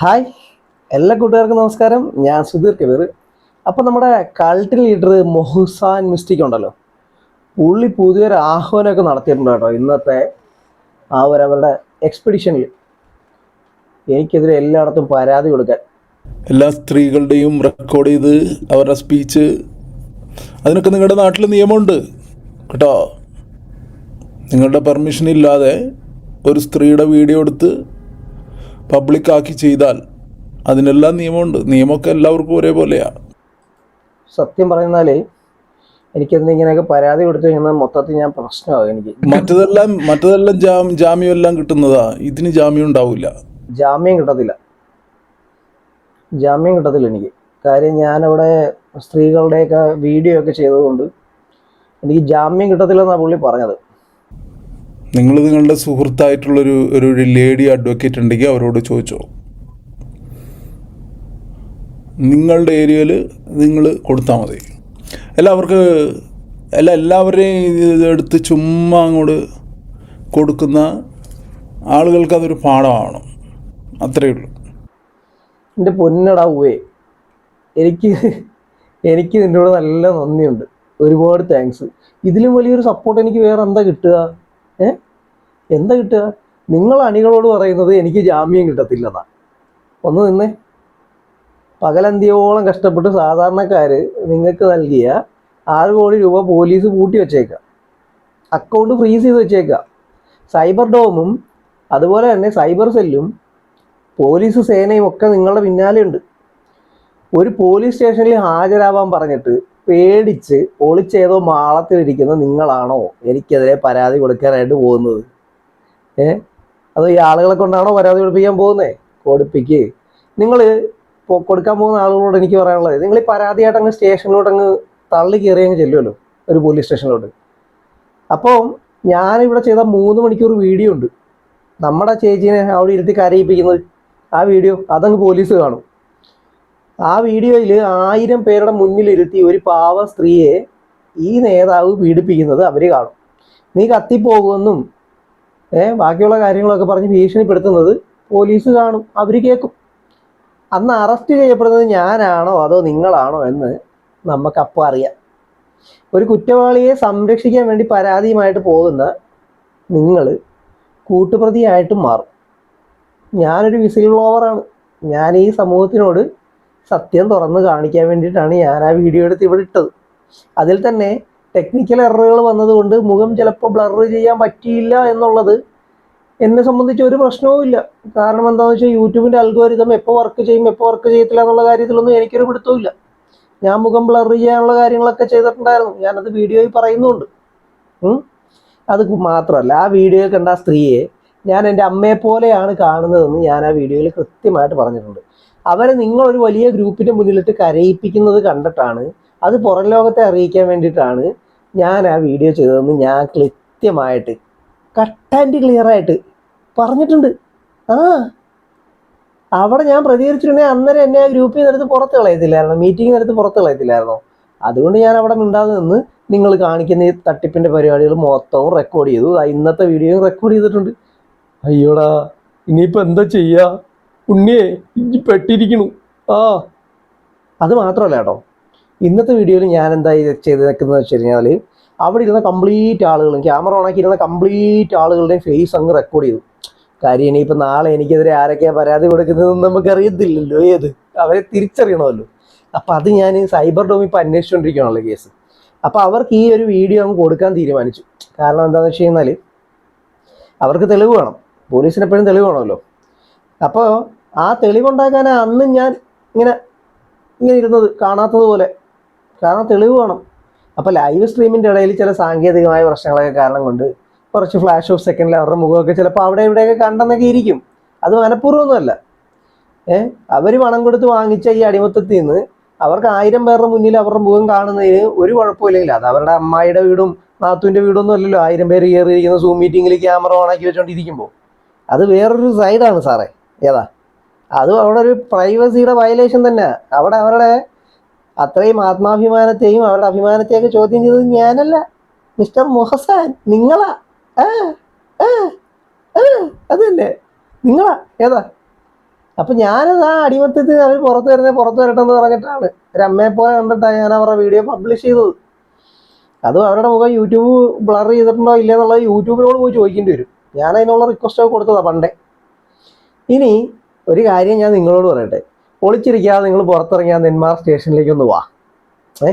Hi. എല്ലാ കൂട്ടുകാർക്കും നമസ്കാരം. ഞാൻ സുധീർ കബീർ. അപ്പോൾ നമ്മുടെ കൾട്ട് ലീഡർ മൊഹുസാൻ മിസ്റ്റിക് ഉണ്ടല്ലോ. പുള്ളി പുതിയൊരു ആഹ്വാനമൊക്കെ നടത്തിയിട്ടുണ്ട് കേട്ടോ ഇന്നത്തെ ആ ഒരു അവരുടെ എക്സ്പെഡിഷനിൽ എനിക്കെതിരെ എല്ലായിടത്തും പരാതി കൊടുക്കാൻ. എല്ലാ സ്ത്രീകളുടെയും റെക്കോർഡ് ചെയ്ത് അവരുടെ സ്പീച്ച് അതിനൊക്കെ നിങ്ങളുടെ നാട്ടിൽ നിയമമുണ്ട് കേട്ടോ. നിങ്ങളുടെ പെർമിഷൻ ഇല്ലാതെ ഒരു സ്ത്രീയുടെ വീഡിയോ എടുത്ത് പബ്ലിക്കാക്കി ചെയ്താൽ അതിനെല്ലാം നിയമമുണ്ട്. നിയമമൊക്കെ എല്ലാവർക്കും ഒരേപോലെയാ. സത്യം പറയുന്നാലേ എനിക്കെന്ത് ഇങ്ങനെയൊക്കെ പരാതി കൊടുത്തു കഴിഞ്ഞാൽ മൊത്തത്തിൽ ഞാൻ പ്രശ്നമാകും എനിക്ക്. മറ്റതെല്ലാം മറ്റതെല്ലാം ജാം ജാമ്യം എല്ലാം കിട്ടുന്നതാ. ഇതിന് ജാമ്യം ഉണ്ടാവില്ല. ജാമ്യം കിട്ടത്തില്ല. ജാമ്യം കിട്ടത്തില്ല എനിക്ക്. കാര്യം ഞാനവിടെ സ്ത്രീകളുടെയൊക്കെ വീഡിയോ ഒക്കെ ചെയ്തതുകൊണ്ട് എനിക്ക് ജാമ്യം കിട്ടത്തില്ലെന്നാണ് പുള്ളി പറഞ്ഞത്. നിങ്ങൾ നിങ്ങളുടെ സുഹൃത്തായിട്ടുള്ളൊരു ഒരു ലേഡി അഡ്വക്കേറ്റ് ഉണ്ടെങ്കിൽ അവരോട് ചോദിച്ചോ നിങ്ങളുടെ ഏരിയയിൽ നിങ്ങൾ കൊടുത്താൽ മതി. അല്ല അവർക്ക് അല്ല എല്ലാവരെയും ഇതെടുത്ത് ചുമ്മാ അങ്ങോട്ട് കൊടുക്കുന്ന ആളുകൾക്ക് അതൊരു പാഠമാണ് അത്രയേ ഉള്ളൂ. എന്റെ പൊന്നടാവേ എനിക്ക് എനിക്ക് നിന്നോട് നല്ല നന്ദിയുണ്ട്. ഒരുപാട് താങ്ക്സ് ഇതിലും വലിയൊരു സപ്പോർട്ട് എനിക്ക് വേറെ എന്താ കിട്ടുക? ഏ? എന്താ കിട്ടുക? നിങ്ങൾ അണികളോട് പറയുന്നത് എനിക്ക് ജാമ്യം കിട്ടത്തില്ലെന്നാ. ഒന്ന് നിന്ന്. പകലന്തിയോളം കഷ്ടപ്പെട്ട് സാധാരണക്കാർ നിങ്ങൾക്ക് നൽകിയ ആറ് കോടി രൂപ പോലീസ് പൂട്ടി വെച്ചേക്കാം. അക്കൗണ്ട് ഫ്രീസ് ചെയ്ത് വെച്ചേക്കാം. സൈബർ ഡോമും അതുപോലെ തന്നെ സൈബർ സെല്ലും പോലീസ് സേനയും ഒക്കെ നിങ്ങളുടെ പിന്നാലെ ഉണ്ട്. ഒരു പോലീസ് സ്റ്റേഷനിൽ ഹാജരാവാൻ പറഞ്ഞിട്ട് പേടിച്ച് ഒളിച്ചേതോ മാളത്തിലിരിക്കുന്ന നിങ്ങളാണോ എനിക്കെതിരെ പരാതി കൊടുക്കാനായിട്ട് പോകുന്നത്? ഏ? അത് ഈ ആളുകളെ കൊണ്ടാണോ പരാതി കൊടുപ്പിക്കാൻ പോകുന്നത് കൊടുപ്പിക്ക്. നിങ്ങൾ കൊടുക്കാൻ പോകുന്ന ആളുകളോട് എനിക്ക് പറയാനുള്ളത് നിങ്ങൾ ഈ പരാതിയായിട്ട് അങ്ങ് സ്റ്റേഷനിലോട്ട് അങ്ങ് തള്ളി കയറി അങ്ങ് ചെല്ലുമല്ലോ ഒരു പോലീസ് സ്റ്റേഷനിലോട്ട്. അപ്പോൾ ഞാനിവിടെ ചെയ്ത മൂന്ന് മണിക്കൂർ വീഡിയോ ഉണ്ട്. നമ്മുടെ ചേച്ചീനെ അവിടെ ഇരുത്തി കരയിപ്പിക്കുന്നത് ആ വീഡിയോ അതങ്ങ് പോലീസ് കാണും. ആ വീഡിയോയിൽ ആയിരം പേരുടെ മുന്നിലിരുത്തി ഒരു പാവ സ്ത്രീയെ ഈ നേതാവ് പീഡിപ്പിക്കുന്നത് അവർ കാണും. നീ കത്തിപ്പോകുമെന്നും ഏ ബാക്കിയുള്ള കാര്യങ്ങളൊക്കെ പറഞ്ഞ് ഭീഷണിപ്പെടുത്തുന്നത് പോലീസ് കാണും അവർ കേൾക്കും അന്ന് അറസ്റ്റ് ചെയ്യപ്പെടുന്നത് ഞാനാണോ അതോ നിങ്ങളാണോ എന്ന് നമുക്കപ്പോൾ അറിയാം. ഒരു കുറ്റവാളിയെ സംരക്ഷിക്കാൻ വേണ്ടി പരാതിയുമായിട്ട് പോകുന്ന നിങ്ങൾ കൂട്ടുപ്രതിയായിട്ടും മാറും. ഞാനൊരു വിസിൽ ബ്ലോവറാണ് ഞാൻ ഈ സമൂഹത്തിനോട് സത്യം തുറന്ന് കാണിക്കാൻ വേണ്ടിയിട്ടാണ് ഞാൻ ആ വീഡിയോ എടുത്ത് ഇവിടെ ഇട്ടത്. അതിൽ തന്നെ ടെക്നിക്കൽ എററുകൾ വന്നതുകൊണ്ട് മുഖം ചിലപ്പോൾ ബ്ലർ ചെയ്യാൻ പറ്റിയില്ല എന്നുള്ളത് എന്നെ സംബന്ധിച്ച് ഒരു പ്രശ്നവും ഇല്ല. കാരണം എന്താണെന്ന് വെച്ചാൽ യൂട്യൂബിന്റെ അൽഗോരിതം എപ്പോൾ വർക്ക് ചെയ്യും എപ്പോൾ വർക്ക് ചെയ്യത്തില്ല എന്നുള്ള കാര്യത്തിലൊന്നും എനിക്കൊരു പിടുത്തവും ഞാൻ മുഖം ബ്ലർ ചെയ്യാനുള്ള കാര്യങ്ങളൊക്കെ ചെയ്തിട്ടുണ്ടായിരുന്നു. ഞാനത് വീഡിയോയിൽ പറയുന്നുണ്ട്. അത് മാത്രമല്ല ആ വീഡിയോ കണ്ട ആ സ്ത്രീയെ ഞാൻ എന്റെ അമ്മയെ പോലെയാണ് കാണുന്നതെന്ന് ഞാൻ ആ വീഡിയോയിൽ കൃത്യമായിട്ട് പറഞ്ഞിട്ടുണ്ട്. അവരെ നിങ്ങളൊരു വലിയ ഗ്രൂപ്പിന്റെ മുന്നിലിട്ട് കരയിപ്പിക്കുന്നത് കണ്ടിട്ടാണ് അത് പുറം ലോകത്തെ അറിയിക്കാൻ വേണ്ടിയിട്ടാണ് ഞാൻ ആ വീഡിയോ ചെയ്തതെന്ന് ഞാൻ കൃത്യമായിട്ട് കട്ട് ആൻഡ് ക്ലിയർ ആയിട്ട് പറഞ്ഞിട്ടുണ്ട്. ആ അവിടെ ഞാൻ പ്രതികരിച്ചിട്ടുണ്ടെങ്കിൽ അന്നേരം എന്നെ ആ ഗ്രൂപ്പിൽ നിന്ന് എടുത്ത് പുറത്ത് കളയത്തില്ലായിരുന്നു? മീറ്റിംഗ് നിന്നെടുത്ത് പുറത്ത് കളയത്തില്ലായിരുന്നോ? അതുകൊണ്ട് ഞാൻ അവിടെ മിണ്ടാതെ നിന്ന് നിങ്ങൾ കാണിക്കുന്ന ഈ തട്ടിപ്പിന്റെ പരിപാടികൾ മൊത്തവും റെക്കോർഡ് ചെയ്തു. ഇന്നത്തെ വീഡിയോയും റെക്കോർഡ് ചെയ്തിട്ടുണ്ട്. അയ്യോടാ ഇനിയിപ്പോൾ എന്താ ചെയ്യുക ഉണ്ണിയെ ഇഞ്ചി പെട്ടിരിക്കണു. ആ. അത് മാത്രമല്ല കേട്ടോ ഇന്നത്തെ വീഡിയോയിൽ ഞാൻ എന്താ ചെയ്ത് നിൽക്കുന്നത് വെച്ച് കഴിഞ്ഞാൽ അവിടെ ഇരുന്ന കംപ്ലീറ്റ് ആളുകളും ക്യാമറ ഓണാക്കി ഇരുന്ന കംപ്ലീറ്റ് ആളുകളുടെയും ഫേസ് അങ്ങ് റെക്കോർഡ് ചെയ്തു. കാര്യം ഇനിയിപ്പോൾ നാളെ എനിക്കെതിരെ ആരൊക്കെയാണ് പരാതി കൊടുക്കുന്നതെന്ന് നമുക്കറിയത്തില്ലല്ലോ ഏത്? അവരെ തിരിച്ചറിയണമല്ലോ. അപ്പം അത് ഞാൻ സൈബർ ഡോം ഇപ്പോൾ അന്വേഷിച്ചുകൊണ്ടിരിക്കുകയാണല്ലോ കേസ്. അപ്പോൾ അവർക്ക് ഈ ഒരു വീഡിയോ അങ്ങ് കൊടുക്കാൻ തീരുമാനിച്ചു. കാരണം എന്താണെന്ന് വെച്ച് കഴിഞ്ഞാൽ അവർക്ക് തെളിവ് വേണം. പോലീസിന് എപ്പോഴും തെളിവ് വേണമല്ലോ. അപ്പോൾ ആ തെളിവുണ്ടാക്കാൻ അന്ന് ഞാൻ ഇങ്ങനെ ഇങ്ങനെ ഇരുന്നത് കാണാത്തതുപോലെ കാരണം തെളിവ് വേണം. അപ്പോൾ ലൈവ് സ്ട്രീമിന്റെ ഇടയിൽ ചില സാങ്കേതികമായ പ്രശ്നങ്ങളൊക്കെ കാരണം കൊണ്ട് കുറച്ച് ഫ്ലാഷ് ഓഫ് സെക്കൻഡിൽ അവരുടെ മുഖമൊക്കെ ചിലപ്പോൾ അവിടെ ഇവിടെയൊക്കെ കണ്ടെന്നൊക്കെ ഇരിക്കും. അത് മനഃപൂർവമൊന്നുമല്ല. ഏ? അവർ പണം കൊടുത്ത് വാങ്ങിച്ച ഈ അടിമത്തത്തിൽ നിന്ന് അവർക്ക് ആയിരം പേരുടെ മുന്നിൽ അവരുടെ മുഖം കാണുന്നതിന് ഒരു കുഴപ്പമില്ലെങ്കിൽ അത് അവരുടെ അമ്മായിയുടെ വീടും നാത്തുവിന്റെ വീടൊന്നും അല്ലല്ലോ. ആയിരം പേര് കയറിയിരിക്കുന്ന സൂം മീറ്റിങ്ങിൽ ക്യാമറ ഓണാക്കി വെച്ചുകൊണ്ടിരിക്കുമ്പോൾ അത് വേറൊരു സൈഡാണ് സാറേ. ഏതാ? അതും അവിടെ ഒരു പ്രൈവസിയുടെ വയലേഷൻ തന്നെ അവിടെ അവരുടെ അത്രയും ആത്മാഭിമാനത്തെയും അവരുടെ അഭിമാനത്തെയൊക്കെ ചോദ്യം ചെയ്തത് ഞാനല്ല. മിസ്റ്റർ മുഹസാൻ നിങ്ങളാ. അതല്ലേ. നിങ്ങളാ. ഏതാ? അപ്പൊ ഞാനത് ആ അടിമത്തത്തിൽ അവർ പുറത്തു വരുന്നത് പുറത്തു വരട്ടെ എന്ന് പറഞ്ഞിട്ടാണ്. ഒരു അമ്മയെ പോലെ കണ്ടിട്ടാണ് ഞാൻ അവരുടെ വീഡിയോ പബ്ലിഷ് ചെയ്തത്. അതും അവരുടെ മുഖം യൂട്യൂബ് ബ്ലർ ചെയ്തിട്ടുണ്ടോ ഇല്ല എന്നുള്ളത് യൂട്യൂബിനോട് പോയി ചോദിക്കേണ്ടി വരും. ഞാൻ അതിനുള്ള റിക്വസ്റ്റ് ഒക്കെ കൊടുത്തതാ പണ്ടേ. ഇനി ഒരു കാര്യം ഞാൻ നിങ്ങളോട് പറയട്ടെ. ഒളിച്ചിരിക്കാതെ നിങ്ങൾ പുറത്തിറങ്ങിയാൽ നെന്മാർ സ്റ്റേഷനിലേക്ക് ഒന്ന് വാ. ഏ?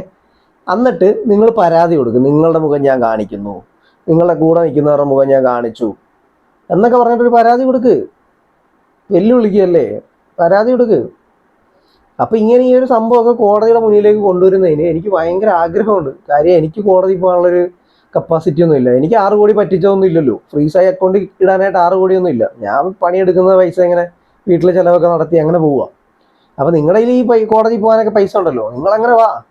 എന്നിട്ട് നിങ്ങൾ പരാതി കൊടുക്കും. നിങ്ങളുടെ മുഖം ഞാൻ കാണിക്കുന്നു. നിങ്ങളുടെ കൂടെ നിൽക്കുന്നവരുടെ മുഖം ഞാൻ കാണിച്ചു. എന്നൊക്കെ പറഞ്ഞിട്ടൊരു പരാതി കൊടുക്ക്. വെല്ലുവിളിക്കുകയല്ലേ? പരാതി കൊടുക്ക്. അപ്പം ഇങ്ങനെ ഈ ഒരു സംഭവമൊക്കെ കോടതിയുടെ മുന്നിലേക്ക് കൊണ്ടുവരുന്നതിന് എനിക്ക് ഭയങ്കര ആഗ്രഹമുണ്ട്. കാര്യം എനിക്ക് കോടതി പോകാനുള്ളൊരു കപ്പാസിറ്റി ഒന്നും ഇല്ല. എനിക്ക് ആറ് കോടി പറ്റിച്ചതൊന്നും ഇല്ലല്ലോ. ഫ്രീസായി അക്കൗണ്ട് ഇടാനായിട്ട് ആറ് കോടിയൊന്നും ഇല്ല. ഞാൻ പണിയെടുക്കുന്ന പൈസ ഇങ്ങനെ വീട്ടിലെ ചിലവൊക്കെ നടത്തി അങ്ങനെ പോവുക? അപ്പോൾ നിങ്ങളുടെ ഈ കോടതി പോകാനൊക്കെ പൈസ ഉണ്ടല്ലോ. നിങ്ങൾ അങ്ങനെ വാ.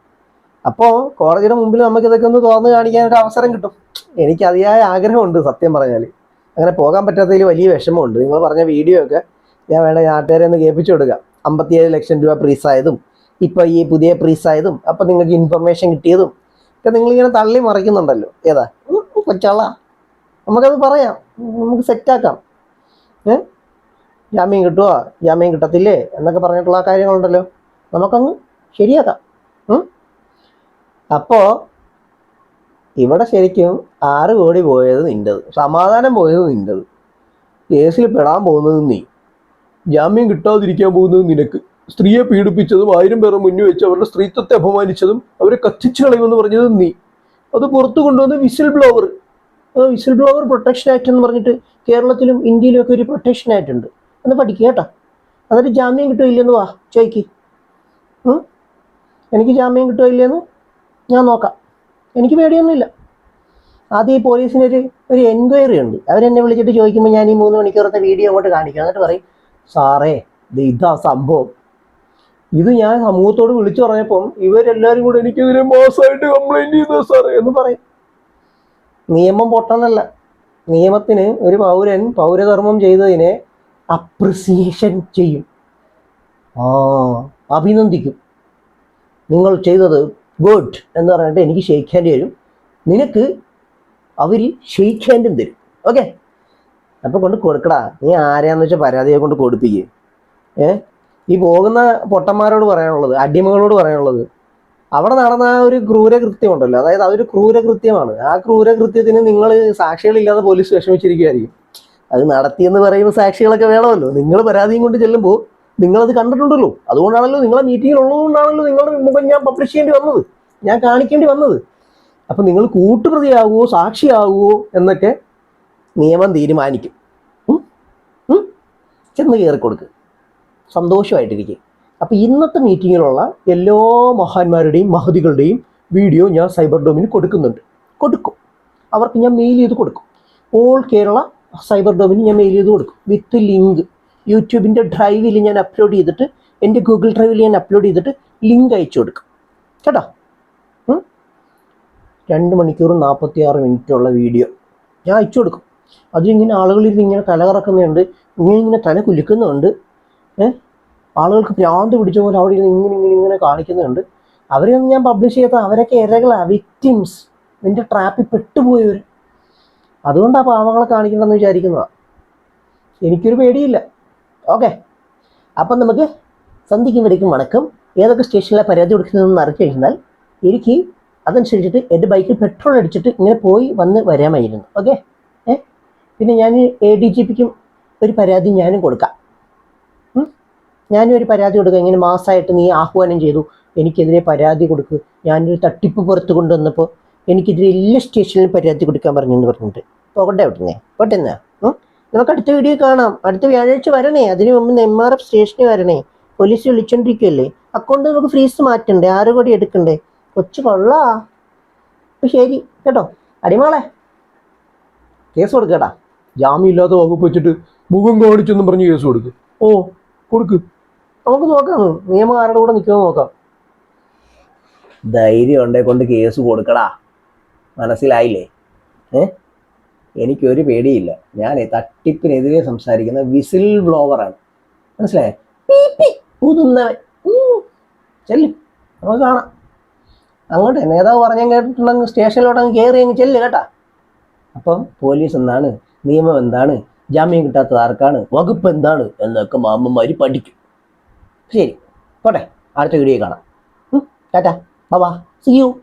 അപ്പോൾ കോടതിയുടെ മുമ്പിൽ നമുക്ക് ഇതൊക്കെ ഒന്ന് തുറന്ന് കാണിക്കാനൊരു അവസരം കിട്ടും. എനിക്ക് അതിയായ ആഗ്രഹമുണ്ട് സത്യം പറഞ്ഞാൽ അങ്ങനെ പോകാൻ പറ്റാത്തതിൽ വലിയ വിഷമമുണ്ട്. നിങ്ങൾ പറഞ്ഞ വീഡിയോ ഒക്കെ ഞാൻ വേണ നാട്ടുകാരെ ഒന്ന് കേൾപ്പിച്ചു കൊടുക്കാം. അമ്പത്തിയേഴ് ലക്ഷം രൂപ പ്രീസായതും ഇപ്പോൾ ഈ പുതിയ പ്രീസായതും അപ്പം നിങ്ങൾക്ക് ഇൻഫർമേഷൻ കിട്ടിയതും ഒക്കെ നിങ്ങളിങ്ങനെ തള്ളി മറിക്കുന്നുണ്ടല്ലോ. ഏതാ? കൊച്ചാളാ നമുക്കത് പറയാം. നമുക്ക് സെറ്റാക്കാം ഏ? ജാമ്യം കിട്ടുമോ ജാമ്യം കിട്ടത്തില്ലേ? എന്നൊക്കെ പറഞ്ഞിട്ടുള്ള കാര്യങ്ങളുണ്ടല്ലോ. നമുക്കങ്ങ് ശരിയാക്കാം? അപ്പോ ഇവിടെ ശരിക്കും ആറ് കോടി പോയത് നിന്റെത്. സമാധാനം പോയത് നിന്റെത്. കേസിൽ പെടാൻ പോകുന്നത് നീ. ജാമ്യം കിട്ടാതിരിക്കാൻ പോകുന്നത് നിനക്ക്. സ്ത്രീയെ പീഡിപ്പിച്ചതും ആയിരം പേരെ മുന്നിൽ വെച്ച് അവരുടെ സ്ത്രീത്വത്തെ അപമാനിച്ചതും അവരെ കത്തിച്ചു കളയുമെന്ന് പറഞ്ഞത് നീ. അത് പുറത്തു കൊണ്ടുവന്ന whistle blower. Whistle blower protection act എന്ന് പറഞ്ഞിട്ട് കേരളത്തിലും ഇന്ത്യയിലും ഒക്കെ ഒരു പ്രൊട്ടക്ഷൻ ആക്ട് ഉണ്ട്. ഒന്ന് പഠിക്കുക കേട്ടോ. അതൊരു ജാമ്യം കിട്ടുമോ ഇല്ലെന്ന് വാ ചോയ്ക്ക്? എനിക്ക് ജാമ്യം കിട്ടുമോ ഇല്ലെന്ന് ഞാൻ നോക്കാം. എനിക്ക് പേടിയൊന്നുമില്ല. ആദ്യം ഈ പോലീസിനൊരു ഒരു എൻക്വയറി ഉണ്ട്. അവരെന്നെ വിളിച്ചിട്ട് ചോദിക്കുമ്പോൾ ഞാൻ ഈ മൂന്ന് മണിക്കൂറത്തെ വീഡിയോ അങ്ങോട്ട് കാണിക്കും. എന്നിട്ട് പറയും സാറേ ഇത് ഇതാ സംഭവം. ഇത് ഞാൻ സമൂഹത്തോട് വിളിച്ചു പറഞ്ഞപ്പം ഇവരെല്ലാവരും കൂടെ എനിക്കെതിരെ മോശമായിട്ട് കംപ്ലൈന്റ് ചെയ്തു സാറേ എന്ന് പറയും. നിയമം പൊട്ടനല്ല നിയമത്തിന് ഒരു പൗരൻ പൗരധർമ്മം ചെയ്തതിനെ അപ്രിസിയേഷൻ ചെയ്യും. ആ അഭിനന്ദിക്കും. നിങ്ങൾ ചെയ്തത് ഗുഡ് എന്ന് പറഞ്ഞിട്ട് എനിക്ക് ഷെയ്ക്ക് ഹാൻഡ് തരും. നിനക്ക് അവർ ഷെയ്ക്ക് ഹാൻഡും തരും. ഓക്കെ അപ്പോൾ കൊണ്ട് കൊടുക്കടാ. നീ ആരെയാന്ന് വെച്ചാൽ പരാതിയെ കൊണ്ട് കൊടുപ്പിക്കുക ഏ? ഈ പോകുന്ന പൊട്ടന്മാരോട് പറയാനുള്ളത് അടിമകളോട് പറയാനുള്ളത് അവിടെ നടന്ന ആ ഒരു ക്രൂരകൃത്യം ഉണ്ടല്ലോ. അതായത് അതൊരു ക്രൂരകൃത്യമാണ്. ആ ക്രൂരകൃത്യത്തിന് നിങ്ങൾ സാക്ഷികളില്ലാതെ പോലീസ് വിഷമിച്ചിരിക്കുമായിരിക്കും അത് നടത്തിയെന്ന് പറയുന്ന സാക്ഷികളൊക്കെ വേണമല്ലോ. നിങ്ങൾ പരാതിയും കൊണ്ട് ചെല്ലുമ്പോൾ നിങ്ങളത് കണ്ടിട്ടുണ്ടല്ലോ. അതുകൊണ്ടാണല്ലോ നിങ്ങളെ മീറ്റിംഗിൽ ഉള്ളതുകൊണ്ടാണല്ലോ നിങ്ങളുടെ മുമ്പിൽ ഞാൻ പബ്ലിഷ് ചെയ്യേണ്ടി വന്നത്. ഞാൻ കാണിക്കേണ്ടി വന്നത്. അപ്പം നിങ്ങൾ കൂട്ടുപ്രതിയാകുമോ സാക്ഷിയാകുമോ എന്നൊക്കെ നിയമം തീരുമാനിക്കും? ചെന്ന് കയറി കൊടുക്കുക സന്തോഷമായിട്ടിരിക്കും. അപ്പോൾ ഇന്നത്തെ മീറ്റിങ്ങിലുള്ള എല്ലാ മഹാന്മാരുടെയും മഹതികളുടെയും വീഡിയോ ഞാൻ സൈബർ ഡോമിന് കൊടുക്കുന്നുണ്ട്. കൊടുക്കും. അവർക്ക് ഞാൻ മെയിൽ ചെയ്ത് കൊടുക്കും. ഓൾ കേരള സൈബർ ഡോമിന് ഞാൻ മെയിൽ ചെയ്ത് കൊടുക്കും. With link. യൂട്യൂബിന്റെ ഡ്രൈവിൽ ഞാൻ അപ്ലോഡ് ചെയ്തിട്ട് എന്റെ ഗൂഗിൾ ഡ്രൈവിൽ ഞാൻ അപ്ലോഡ് ചെയ്തിട്ട് ലിങ്ക് അയച്ചു കൊടുക്കും. കേട്ടോ? രണ്ട് മണിക്കൂർ നാൽപ്പത്തി ആറ് മിനിറ്റുള്ള വീഡിയോ. ഞാൻ അയച്ചു കൊടുക്കും. അതിലിങ്ങനെ ആളുകളിൽ ഇങ്ങനെ തല കറക്കുന്നുണ്ട് ഇങ്ങനെ ഇങ്ങനെ തല കുലുക്കുന്നുണ്ട് ഏഹ് ആളുകൾക്ക് ഭ്രാന്ത് പിടിച്ച പോലെ അവിടെ ഇങ്ങനെ ഇങ്ങനെ ഇങ്ങനെ കാണിക്കുന്നുണ്ട്. അവരെയൊന്നും ഞാൻ പബ്ലിഷ് ചെയ്യാത്ത അവരൊക്കെ ഇരകളാണ് വിക്ടിംസ് നിന്റെ ട്രാപ്പിൽ പെട്ടുപോയവർ അതുകൊണ്ടാണ് പാവങ്ങളെ കാണിക്കണമെന്ന് വിചാരിക്കുന്നതാ. എനിക്കൊരു പേടിയില്ല. ഓക്കെ. അപ്പം നമുക്ക് സന്ധിക്കും വരയ്ക്കും വണക്കം. ഏതൊക്കെ സ്റ്റേഷനിലെ പരാതി കൊടുക്കുന്നതെന്ന് അറിഞ്ഞു കഴിഞ്ഞാൽ എനിക്ക് അതനുസരിച്ചിട്ട് എന്റെ ബൈക്കിൽ പെട്രോൾ അടിച്ചിട്ട് ഇങ്ങനെ പോയി വന്ന് വരാമായിരുന്നു. ഓക്കെ? ഏ? പിന്നെ ഞാൻ എ ഡി ജി പിക്കും ഒരു പരാതി ഞാനും കൊടുക്കാം? ഞാനും ഒരു പരാതി കൊടുക്കാം. ഇങ്ങനെ മാസമായിട്ട് നീ ആഹ്വാനം ചെയ്തു എനിക്കെതിരെ പരാതി കൊടുക്കുക ഞാനൊരു തട്ടിപ്പ് പുറത്ത് കൊണ്ടുവന്നപ്പോൾ എനിക്കെതിരെ എല്ലാ സ്റ്റേഷനിലും പരാതി കൊടുക്കാൻ പറഞ്ഞു എന്ന് പറഞ്ഞിട്ട് പോകട്ടെ വിട്ടുന്നേ പോട്ടെ എന്നാ നമുക്ക് അടുത്ത വീഡിയോ കാണാം. അടുത്ത വ്യാഴാഴ്ച വരണേ. അതിന് മുമ്പ് എം ആർ എഫ് സ്റ്റേഷനിൽ വരണേ. പോലീസ് വിളിച്ചോണ്ടിരിക്കുമല്ലേ അക്കൗണ്ട് നമുക്ക് ഫ്രീസ് മാറ്റണ്ടേ? ആറ് കോടി എടുക്കണ്ടേ? കൊച്ചു കൊള്ളാ. ശരി. കേട്ടോ? അടിമാളെ കേസ് കൊടുക്കടാ. ജാമ്യം ഇല്ലാത്ത വകുപ്പ് വെച്ചിട്ട് മുഖം കാണിച്ചെന്നും പറഞ്ഞ് കേസ് കൊടുക്ക്. ഓ കൊടുക്ക്. നമുക്ക് നോക്കാം. നിയമം ആരുടെ കൂടെ നിൽക്കുമോ നോക്കാം. ധൈര്യം ഉണ്ടേ കൊണ്ട് കേസ് കൊടുക്കടാ. മനസ്സിലായില്ലേ? ഏ? എനിക്കൊരു പേടിയില്ല. ഞാൻ തട്ടിപ്പിനെതിരെ സംസാരിക്കുന്ന വിസിൽ ബ്ലോവറാണ്. മനസ്സിലായേ? പീ ഊതുന്നവൻ. ചെല്ല്. നമുക്ക് കാണാം. അങ്ങോട്ട് നേതാവ് പറഞ്ഞാൽ കേട്ടിട്ടുണ്ടെങ്കിൽ സ്റ്റേഷനിലോട്ട് അങ്ങ് കയറി അങ്ങ് ചെല്ല് കേട്ടാ. അപ്പം പോലീസ് എന്താണ്? നിയമം എന്താണ്? ജാമ്യം കിട്ടാത്തത് ആർക്കാണ്? വകുപ്പ് എന്താണ്? എന്നൊക്കെ മാമ്മമാര് പഠിക്കും. ശരി. പോട്ടെ. അടുത്ത വീഡിയോ കാണാം. ടാറ്റാ. ബാ സി യു